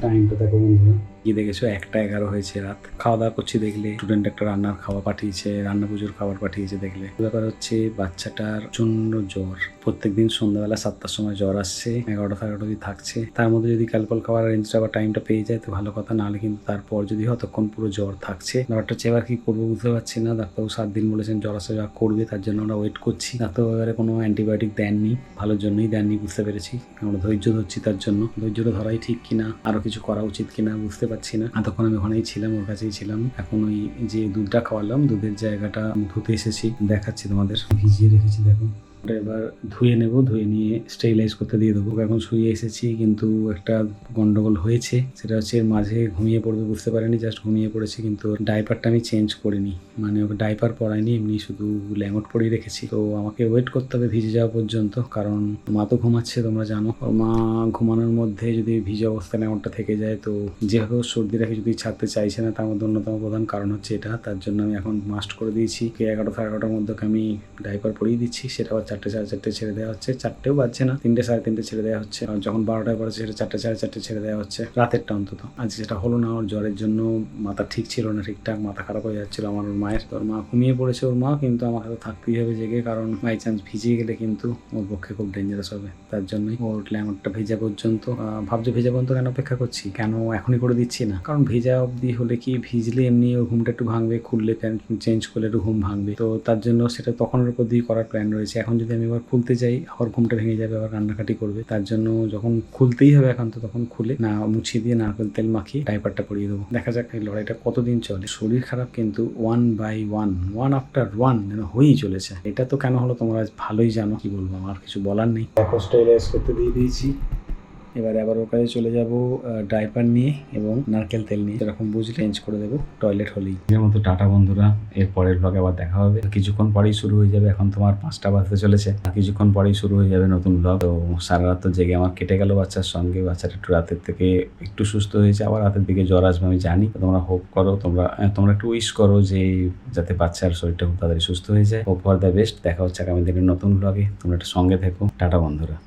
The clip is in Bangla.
টাইমটা দেখো বন্ধুরা কি দেখেছ, একটা এগারো হয়েছে রাত। খাওয়া দাওয়া করছি দেখলে স্টুডেন্ট একটা রান্নার খাওয়া পাঠিয়েছে, রান্না পুজোর খাবার পাঠিয়েছে দেখলে। ব্যাপার হচ্ছে, বাচ্চাটার জন্য জ্বর। প্রত্যেকদিন সন্ধ্যাবেলা সাতটার সময় জ্বর আসছে, এগারোটা সাড়ে থাকছে। তার মধ্যে যদি ক্যালকল খাওয়ার রেঞ্জটা বা টাইমটা পেয়ে যায়, তো ভালো কথা, নাহলে কিন্তু তারপর যদি ততক্ষণ পুরো জ্বর থাকছে, ব্যাপারটা হচ্ছে, এবার কি করব বুঝতে পারছি না। ডাক্তারবাবু সাত দিন বলেছেন, জ্বর আসা যা করবে, তার জন্য আমরা ওয়েট করছি। ডাক্তারবাবু এবারে কোনো অ্যান্টিবায়োটিক দেননি, ভালোর জন্যই দেননি, বুঝতে পেরেছি। আমরা ধৈর্য ধরছি তার জন্য। ধৈর্যটা ধরাই ঠিক কিনা, আরও কিছু করা উচিত কিনা, বুঝতে পারছি না। আর তখন আমি ওখানেই ছিলাম, ওর কাছেই ছিলাম। এখন ওই যে দুধটা খাওয়ালাম, দুধের জায়গাটা ধুতে এসেছি, দেখাচ্ছি তোমাদের। ভিজিয়ে রেখেছি, দেখো। এবার ধুয়ে নেব, ধুয়ে নিয়ে স্টেরিলাইজ করতে দিয়ে দেবো। এখন শুয়ে এসেছি, কিন্তু একটা গন্ডগোল হয়েছে, সেটা হচ্ছে মাঝে ঘুমিয়ে পড়বে বুঝতে পারিনি জাস্ট ঘুমিয়ে পড়েছে, কিন্তু ডাইপারটা আমি চেঞ্জ করিনি। মানে ওকে ডাইপার পরাইনি, এমনি শুধু ল্যাঙ্গট পরিয়ে রেখেছি। তো আমাকে ওয়েট করতে হবে ভিজে যাওয়া পর্যন্ত, কারণ মা তো ঘুমাচ্ছে, তোমরা জানো। মা ঘুমানোর মধ্যে যদি ভিজে অবস্থায় ল্যাঙ্গটটা থেকে যায়, তো ওর সর্দি রাখে যদি ছাড়তে চাইছে না, তার মধ্যে অন্যতম প্রধান কারণ হচ্ছে এটা। তার জন্য আমি এখন মাস্ট করে দিয়েছি কি এগারোটা সাড়ে এগারোটার মধ্যে আমি ডাইপার পরিয়ে দিচ্ছি, সেটা চারটে সাড়ে চারটে ছেড়ে দেওয়া হচ্ছে। চারটেও বাজছে না, তিনটে সাড়ে তিনটে ছেড়ে দেওয়া হচ্ছে। যখন বারোটায় পড়েছে সেটা চারটে সাড়ে চারটে ছেড়ে দেওয়া হচ্ছে। রাতেরটা অন্তত। আজ যেটা হলো না, ওর জ্বরের জন্য মাথা ঠিক ছিল না ঠিকঠাক, মাথা খারাপ হয়ে যাচ্ছিল আমার ওর মায়ের। ওর মা ঘুমিয়ে পড়েছে ওর মা, কিন্তু আমাকে তো থাকতেই হবে জেগে, কারণ বাই চান্স ভিজিয়ে গেলে কিন্তু ওর পক্ষে খুব ডেঞ্জারাস হবে। তার জন্যই ওর ল্যাঙ্গটটা ভেজা পর্যন্ত। ভাবছে ভেজা পর্যন্ত কেন অপেক্ষা করছি? কেন এখনই করে দিচ্ছি না? কারণ ভেজা অবধি হলে কি ভিজলে এমনি ওর ঘুমটা একটু ভাঙবে, খুললে চেঞ্জ করলে একটু ঘুম ভাঙবে। তো তার জন্য সেটা তখনের উপর দিয়ে করার প্ল্যান রয়েছে। এখন যদি আমি আবার খুলতে যাই, আবার ঘুমটা ভেঙে যাবে, আবার কান্নাকাটি করবে, তার জন্য যখন খুলতেই হবে এখন তো তখন খুলে না মুছিয়ে দিয়ে নারকেল তেল মাখিয়ে ডাইপারটা পরিয়ে দেবো। দেখা যাক এই লড়াইটা কতদিন চলে। শরীর খারাপ কিন্তু one by one one after one যেন হয়েই চলেছে। এটা তো কেন হলো তোমরা আজ ভালোই জানো, কি বলব আমার কিছু বলার নেই। করতে দিয়ে দিয়েছি। এবারে আবার কাছে চলে যাব ডাইপার নিয়ে এবং নারকেল তেল নিয়ে। এরকম বুঝলে চেঞ্জ করে দেবো টয়লেট হলেই। এর মতো টাটা বন্ধুরা, এর পরের ব্লগে আবার দেখা হবে। কিছুক্ষণ পরেই শুরু হয়ে যাবে, এখন তোমার পাঁচটা বাজতে চলেছে। কিছুক্ষণ পরেই শুরু হয়ে যাবে নতুন ব্লগ তো সারা রাত তো জেগে আমার কেটে গেল বাচ্চার সঙ্গে। বাচ্চাটা একটু রাতের থেকে একটু সুস্থ হয়েছে, আবার রাতের দিকে জ্বর আসবে, আমি জানি। তোমরা হোপ করো, তোমরা তোমরা একটু উইশ করো যে যাতে বাচ্চার শরীরটা খুব তাড়াতাড়ি সুস্থ হয়ে যায়। হোপ ফর দ্য বেস্ট দেখা হচ্ছে আগামী দিনের নতুন ব্লগে তোমরা একটা সঙ্গে থেকো। টাটা বন্ধুরা।